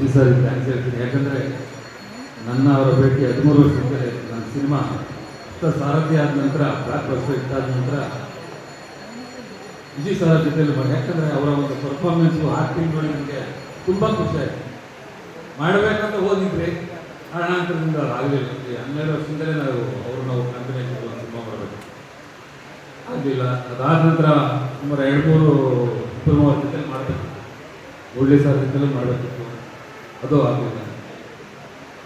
Vijay thanks ಹೇಳ್ತೀನಿ. ಯಾಕಂದರೆ ನನ್ನ ಅವರ ಭೇಟಿ ಹದಿಮೂರು ವರ್ಷದ ನನ್ನ ಸಿನಿಮಾ ಸಾರಥಿ ಆದ ನಂತರ ಬ್ಲಾಕ್ ಬಸ್ಟರ್ ಇಟ್ಟಾದ ನಂತರ ವಿಜಯ್ ಸರ್ ಜೊತೆಯಲ್ಲಿ ಮಾಡಿ. ಯಾಕಂದರೆ ಅವರ ಒಂದು ಪರ್ಫಾರ್ಮೆನ್ಸು ಆ್ಯಕ್ಟಿಂಗ್ ನೋಡಿ ನನಗೆ ತುಂಬ ಖುಷಿ ಆಯಿತು. ಮಾಡಬೇಕಂತ ಹೋಗಿದ್ರಿ ಕಾರಣಾಂತರದಿಂದ ಆಗಲಿಲ್ಲ. ಹನ್ನೆರಡು ವರ್ಷದಿಂದಲೇ ನಾವು ಅವರು ನಾವು ಕಾಂಬಿನೇಷನ್ ಸಿನಿಮಾ ಮಾಡಬೇಕು. ಆಗಲಿಲ್ಲ. ಅದಾದ ನಂತರ ಸುಮಾರು ಎರಡು ಮೂರು ಸಿನಿಮಾ ಜೊತೆ ಮಾಡಬೇಕು. ಒಳ್ಳೆ ಸರ್ ಜೊತೆಲೂ ಮಾಡಬೇಕಿತ್ತು. ಅದು ಆಗಲಿಲ್ಲ.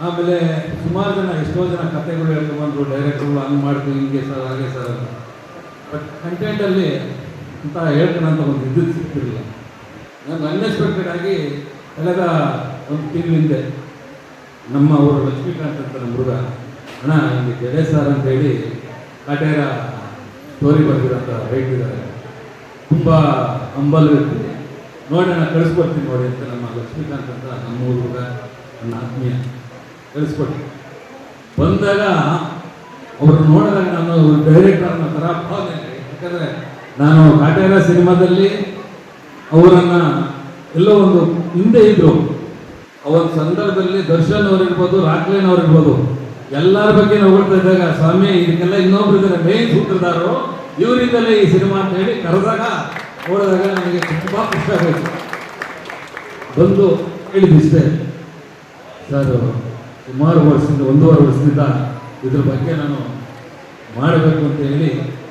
ಆಮೇಲೆ ಸುಮಾರು ಜನ, ಎಷ್ಟೋ ಜನ ಕಥೆಗಳು ಹೇಳ್ಕೊಂಡ್ಬಂದರು ಡೈರೆಕ್ಟ್ರು ಹಂಗೆ ಮಾಡ್ತೀವಿ, ಹಿಂಗೆ ಸರ್, ಹಾಗೆ ಸರ್ ಅಂತ. ಬಟ್ ಕಂಟೆಂಟಲ್ಲಿ ಅಂತ ಹೇಳ್ಕೊಳಂತ ಒಂದು ವಿದ್ಯುತ್ ಸಿಗ್ತಿರಲಿಲ್ಲ. ನಾನು ಅನ್ಎಕ್ಸ್ಪೆಕ್ಟೆಡ್ ಆಗಿ ಕಳೆದ ಒಂದು ತಿಂಗಳ ಹಿಂದೆ ನಮ್ಮ ಊರು ಲಕ್ಷ್ಮೀಕಾಂತ್ ಅಂತ ನಮ್ಮ ಹುಡುಗ, ಅಣ್ಣ ಹಿಂಗೆ ಜಡೆ ಸರ್ ಅಂತ ಹೇಳಿ ಕಾಟೇರ ಸ್ಟೋರಿ ಬರ್ತಿರೋ ರೈಟ್ ಹೇಳ್ತಿದ್ದಾರೆ. ತುಂಬ ಹಂಬಲ್ ಇರ್ತೀನಿ ನೋಡಿ, ನಾನು ಕಳಿಸ್ಕೊಡ್ತೀನಿ ನೋಡಿ ಅಂತ ನಮ್ಮ ಲಕ್ಷ್ಮೀಕಾಂತ್ ಅಂತ ನಮ್ಮ ಹುಡುಗ ನನ್ನ ಆತ್ಮೀಯ ಕಳಿಸ್ಕೊಟ್ಟೆ ಬಂದಾಗ ಅವರು ನೋಡಿದಾಗ ನಾನು ಡೈರೆಕ್ಟರ್ ಅನ್ನೋ ಥರ ಭಾವನೆ. ಯಾಕಂದರೆ ನಾನು ಕಾಟೇರ ಸಿನಿಮಾದಲ್ಲಿ ಅವರನ್ನು ಎಲ್ಲೋ ಒಂದು ಹಿಂದೆ ಇದ್ದರು ಅವರ ಸಂದರ್ಭದಲ್ಲಿ ದರ್ಶನ್ ಅವರಿರ್ಬೋದು ರಾಕ್ಲೇನ್ ಅವರಿರ್ಬೋದು ಎಲ್ಲರ ಬಗ್ಗೆ ನೋಡ್ತಾ ಇದ್ದಾಗ, ಸ್ವಾಮಿ, ಇದಕ್ಕೆಲ್ಲ ಇನ್ನೊಬ್ರು ಇದ್ದಾರೆ ಮೇನ್ ಸೂತ್ರದಾರರು ಇವರಿಂದಲೇ ಈ ಸಿನಿಮಾ ಅಂತ ಹೇಳಿ ಕರೆದಾಗ ನೋಡಿದಾಗ ನನಗೆ ತುಂಬ ಖುಷಿ ಆಗೋಯ್ತು. ಬಂದು ಹೇಳಿದಿಷ್ಟೇ ಸರ್, ಸುಮಾರು ವರ್ಷದಿಂದ, ಒಂದೂವರೆ ವರ್ಷದಿಂದ ಇದ್ರ ಬಗ್ಗೆ ನಾನು ಮಾಡಬೇಕು ಅಂತ ಹೇಳಿ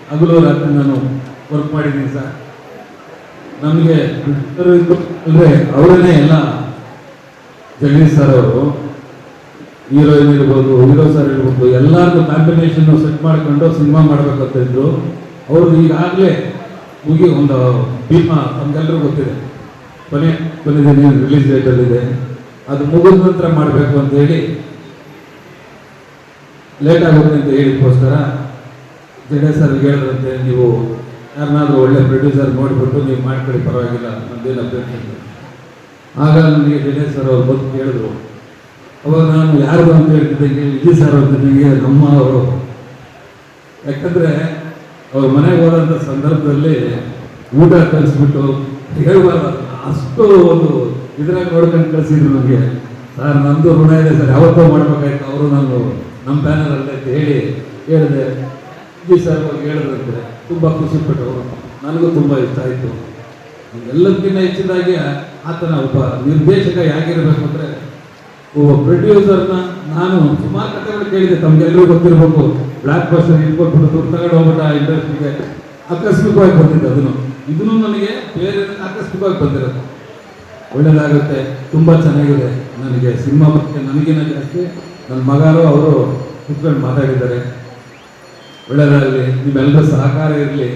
ಹಗಲು ರಾತ್ರಿ ನಾನು ವರ್ಕ್ ಮಾಡಿದ್ದೀನಿ ಸರ್. ನಮಗೆ ಅಂದರೆ ಅವರೇ ಎಲ್ಲ ಜಗದೀಶ್ ಸರ್ ಅವರು, ಹೀರೋಯಿನ್ ಇರ್ಬೋದು ಹೀರೋ ಸರ್ ಇರ್ಬೋದು ಎಲ್ಲರಿಗೂ ಕಾಂಬಿನೇಷನ್ ಸೆಟ್ ಮಾಡ್ಕೊಂಡು ಸಿನಿಮಾ ಮಾಡಬೇಕಂತ ಇದ್ರು. ಅವರು ಈಗಾಗಲೇ ಮುಗಿ ಒಂದು ಭೀಮ ನಮ್ಗೆಲ್ಲರೂ ಗೊತ್ತಿದೆ. ಕೊನೆ ಕೊನೆ ದಿನ ರಿಲೀಸ್ ಡೇಟಲ್ಲಿದೆ ಅದು ಮುಗಿದ ನಂತರ ಮಾಡಬೇಕು ಅಂತ ಹೇಳಿ ಲೇಟ್ ಆಗುತ್ತೆ ಅಂತ ಹೇಳಿದಕ್ಕೋಸ್ಕರ ಜಡೆ ಸರ್ ಹೇಳಿದ್ರಂತೆ ನೀವು ಯಾರನ್ನಾದ್ರೂ ಒಳ್ಳೆ ಪ್ರೊಡ್ಯೂಸರ್ ನೋಡಿಬಿಟ್ಟು ನೀವು ಮಾಡ್ಕೊಳ್ಳಿ, ಪರವಾಗಿಲ್ಲ, ನಮ್ದೇನು ಅಭ್ಯರ್ಥಿ ಆಗ ನನಗೆ ಜಡೆ ಸರ್ ಅವ್ರು ಬಂದು ಕೇಳಿದ್ರು. ಅವಾಗ ನಾನು ಯಾರು ಅಂತ ಹೇಳ್ತಿದ್ದೆ ಇಲ್ಲಿ ಸರ್ ಅಂತ ನನಗೆ ನಮ್ಮ ಅವರು. ಯಾಕಂದ್ರೆ ಅವ್ರ ಮನೆಗೆ ಹೋದಂಥ ಸಂದರ್ಭದಲ್ಲಿ ಊಟ ಕಲಿಸ್ಬಿಟ್ಟು ಹೇಳ್ಬಾರ್ದು. ಅಷ್ಟು ಒಂದು ಇದ್ರಾಗ ನೋಡ್ಕೊಂಡು ಕಳಿಸಿದ್ರು ನಮಗೆ. ಸರ್ ನಂದು ಋಣ ಇದೆ ಸರ್, ಯಾವತ್ತೋ ಮಾಡ್ಬೇಕಾಯ್ತು, ಅವರು ನಾನು ನಮ್ಮ ಬ್ಯಾನರ್ ಅಲ್ಲೇ ಅಂತ ಹೇಳಿ ಹೇಳಿದೆ. ಜಿ ಸರ್ ಹೋಗಿ ಹೇಳಿದ್ರಂತೆ, ತುಂಬ ಖುಷಿಪಟ್ಟು ನನಗೂ ತುಂಬ ಇಷ್ಟ ಆಯಿತು. ಎಲ್ಲದಕ್ಕಿಂತ ಹೆಚ್ಚಿದಾಗಿ ಆತನ ಒಬ್ಬ ನಿರ್ದೇಶಕ ಹೇಗಿರಬೇಕು ಅಂದರೆ ಒಬ್ಬ ಪ್ರೊಡ್ಯೂಸರ್ನ ನಾನು ಸುಮಾರು ಕಥೆಗಳು ಕೇಳಿದೆ ತಮ್ಗೆಲ್ಲರೂ ಗೊತ್ತಿರಬೇಕು. ಬ್ಲಾಕ್ ಬಸ್ಟರ್ ಇಟ್ಕೊಟ್ಬಿಟ್ಟು ದುಡ್ಡು ತಗೊಂಡು ಹೋಗ್ಬಿಟ್ಟ ಇಂಡಸ್ಟ್ರಿಗೆ ಆಕಸ್ಮಿಕವಾಗಿ ಬಂದಿದ್ದು ಅದನ್ನು. ಇದನ್ನು ನನಗೆ ಬೇರೆ ಆಕಸ್ಮಿಕವಾಗಿ ಬಂದಿರೋದು. ಒಳ್ಳೇದಾಗುತ್ತೆ, ತುಂಬ ಚೆನ್ನಾಗಿದೆ. ನನಗೆ ಸಿನಿಮಾ ಬಗ್ಗೆ ನನಗಿನ ಜಾಸ್ತಿ. ನನ್ನ ಮಗರು ಅವರು ಕುತ್ಕೊಂಡು ಮಾತಾಡಿದ್ದಾರೆ. ಒಳ್ಳೆಯದಾಗಲಿ ನಿಮ್ಮೆಲ್ಲರ ಸಹಕಾರ ಇರಲಿ.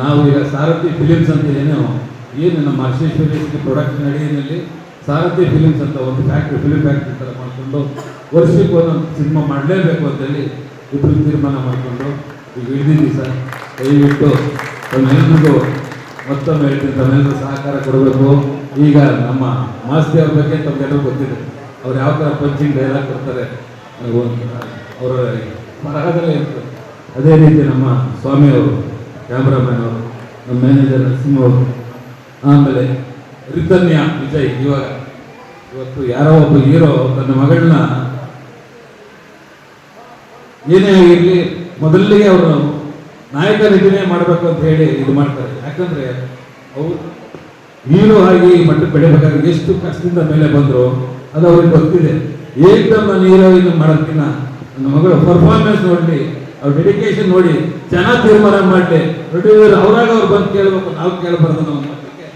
ನಾವು ಈಗ ಸಾರಥಿ ಫಿಲಿಮ್ಸ್ ಅಂತ ಏನೋ ಏನು ನಮ್ಮ ಅಶೇಶ್ವರಿ ಪ್ರೊಡಕ್ಷನ್ ಅಡಿಯಲ್ಲಿ ಸಾರಥಿ ಫಿಲಿಮ್ಸ್ ಅಂತ ಒಂದು ಫ್ಯಾಕ್ಟ್ರಿ ಫಿಲಿಮ್ ಫ್ಯಾಕ್ಟ್ರಿ ಥರ ಮಾಡಿಕೊಂಡು ವರ್ಷಕ್ಕೆ ಒಂದು ಸಿನಿಮಾ ಮಾಡಲೇಬೇಕು ಅಂತೇಳಿ ಇಬ್ಬರು ತೀರ್ಮಾನ ಮಾಡಿಕೊಂಡು ಈಗ ಹಿಡಿದಿದ್ದೀವಿ ಸರ್ ದಯವಿಟ್ಟು ತಮ್ಮೆಲ್ಲರಿಗೂ ಮತ್ತೊಮ್ಮೆ ಹೇಳ್ತೀನಿ ತಮ್ಮೆಲ್ಲರೂ ಸಹಕಾರ ಕೊಡಬೇಕು. ಈಗ ನಮ್ಮ ಮಾಸ್ತಿ ಅವ್ರ ಬಗ್ಗೆ ತಮ್ಗೆಲ್ಲರೂ ಗೊತ್ತಿದೆ. ಅವ್ರು ಯಾವ ಥರ ಪಂಚಿಂಗ್ ಡೈಲಾಗ್ ಕೊಡ್ತಾರೆ ಅವರ ಬರಹದಲ್ಲೇ ಇರ್ತದೆ. ಅದೇ ರೀತಿ ನಮ್ಮ ಸ್ವಾಮಿಯವರು ಕ್ಯಾಮ್ರಾಮನ್ ಅವರು, ನಮ್ಮ ಮ್ಯಾನೇಜರ್ ನರಸಿಂಹ ಅವರು, ಆಮೇಲೆ ರಿತನ್ಯ ವಿಜಯ್ ಇವಾಗ ಇವತ್ತು ಯಾರೋ ಒಬ್ಬ ಹೀರೋ ತನ್ನ ಮಗಳನ್ನ ಏನೇ ಆಗಿರಲಿ ಮೊದಲಿಗೆ ಅವರು ನಾಯಕ ನಟನೆ ಮಾಡಬೇಕು ಅಂತ ಹೇಳಿ ಇದು ಮಾಡ್ತಾರೆ. ಯಾಕಂದ್ರೆ ಅವರು ಹೀರೋ ಆಗಿ ಮಟ್ಟ ಬೆಳಿಬೇಕಾದ್ರೆ ಎಷ್ಟು ಕಷ್ಟದಿಂದ ಮೇಲೆ ಬಂದರು, ಅದು ಅವ್ರಿಗೆ ಗೊತ್ತಿದೆ. ಏಕದಮ್ ನಾನು ಹೀರೋಯಿನ್ ಮಾಡೋದಕ್ಕಿಂತ ನನ್ನ ಮಗಳ ಪರ್ಫಾರ್ಮೆನ್ಸ್ ನೋಡಿ, ಅವ್ರ ಡೆಡಿಕೇಶನ್ ನೋಡಿ ಚೆನ್ನಾಗಿ ತೀರ್ಮಾನ ಮಾಡಲಿ. ಪ್ರೊಡ್ಯೂಸರ್ ಅವರಾಗ ಅವ್ರು ಬಂದು ಕೇಳಬೇಕು, ನಾವು ಕೇಳಬಾರ್ದು ಅನ್ನೋ ಒಂದು ವಿಜಯ್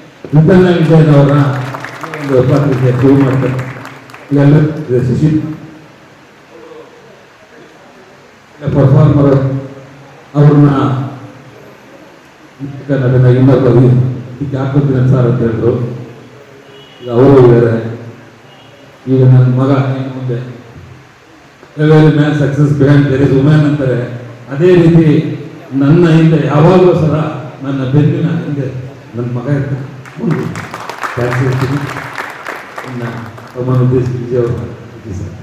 ಪಾತ್ರಕ್ಕೆ ಶುರು ಮಾಡ್ತಾರೆ ಇದೆ ಶಶಿ ಪರ್ಫಾರ್ಮರ್ ಅವ್ರನ್ನ ಕನ್ನಡದ ಇನ್ನೊಬ್ಬ ಇದಕ್ಕೆ ಹಾಕೋತೀನಿ ಸರ್ ಅಂತ ಹೇಳಿದ್ರು ಈಗ ಅವರು ಇದ್ದಾರೆ ಈಗ ನನ್ನ ಮಗ ಇನ್ನು ಮುಂದೆ every man success behind there is women ಅಂತಾರೆ ಅದೇ ರೀತಿ ನನ್ನ ಹಿಂದೆ ಯಾವಾಗಲೂ ಸಹ ನನ್ನ ಬೆನ್ನಿನ ಹಿಂದೆ ನನ್ನ ಮಗ ಇರ್ತಾನೆ ಥ್ಯಾಂಕ್ಸ್ ಹೇಳ್ತೀನಿ ಇನ್ನು ತಮ್ಮನ್ನು ಉದ್ದೇಶಿಸಿ ವಿಜಯ್ ಅವರು ಸರ್